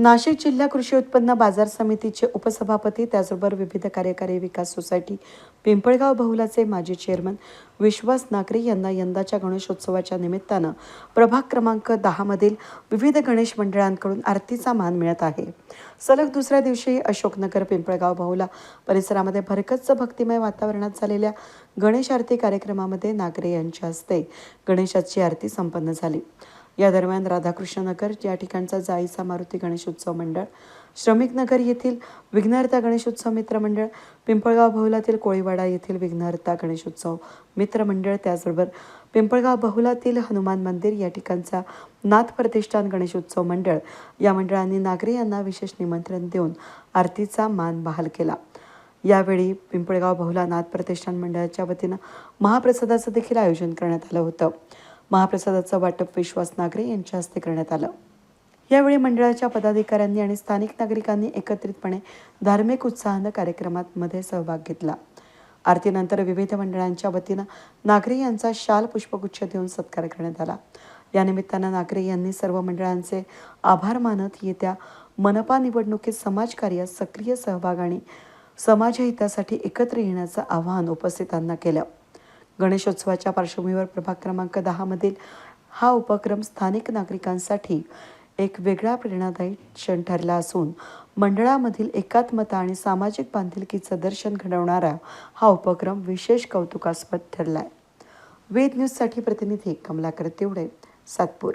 नाशिक जिल्हा कृषी उत्पन्न बाजार समितीचे उपसभापती त्याचबरोबर विविध कार्यकारी विकास सोसायटी पिंपळगाव बहुलाचे माजी चेअरमन विश्वास नागरे यांना यंदाच्या गणेशोत्सवाच्या निमित्तानं प्रभाग क्रमांक दहामधील विविध गणेश मंडळांकडून आरतीचा मान मिळत आहे. सलग दुसऱ्या दिवशी अशोकनगर पिंपळगाव बहुला परिसरामध्ये भरकच्च भक्तिमय वातावरणात झालेल्या गणेश आरती कार्यक्रमामध्ये नागरे यांच्या हस्ते गणेशाची आरती संपन्न झाली. या दरम्यान राधाकृष्ण नगर या ठिकाणचा जाईचा मारुती गणेशोत्सव मंडळ श्रमिक नगर येथील विघ्नहर्ता गणेशोत्सव मित्र मंडळ पिंपळगाव बहुलातील कोळीवाडा येथील विघ्नहर्ता गणेशोत्सव मित्र मंडळ त्याचबरोबर पिंपळगाव बहुलातील हनुमान मंदिर या ठिकाणचा नाथ प्रतिष्ठान गणेशोत्सव मंडळ या मंडळांनी नागरे यांना विशेष निमंत्रण देऊन आरतीचा मान बहाल केला. यावेळी पिंपळगाव बहुला नाथ प्रतिष्ठान मंडळाच्या वतीनं महाप्रसादाचं देखील आयोजन करण्यात आलं होतं. महाप्रसादाचं वाटप विश्वास नागरे यांच्या हस्ते करण्यात आलं. यावेळी मंडळाच्या पदाधिकाऱ्यांनी आणि स्थानिक नागरिकांनी एकत्रितपणे धार्मिक उत्साहानं कार्यक्रमात मध्ये सहभाग घेतला. आरतीनंतर विविध मंडळांच्या वतीनं नागरे यांचा शाल पुष्पगुच्छ देऊन सत्कार करण्यात आला. यानिमित्तानं नागरे यांनी सर्व मंडळांचे आभार मानत येत्या मनपा निवडणुकीत समाजकार्यात सक्रिय सहभाग आणि समाजहितासाठी एकत्र येण्याचं आवाहन उपस्थितांना केलं. गणेशोत्सवाच्या पार्श्वभूमीवर प्रभाग क्रमांक दहामधील हा उपक्रम स्थानिक नागरिकांसाठी एक वेगळा प्रेरणादायी क्षण ठरला असून मंडळामधील एकात्मता आणि सामाजिक बांधिलकीचं दर्शन घडवणारा हा उपक्रम विशेष कौतुकास्पद ठरला आहे वेद न्यूजसाठी प्रतिनिधी कमलाकर तेवढे सातपूर.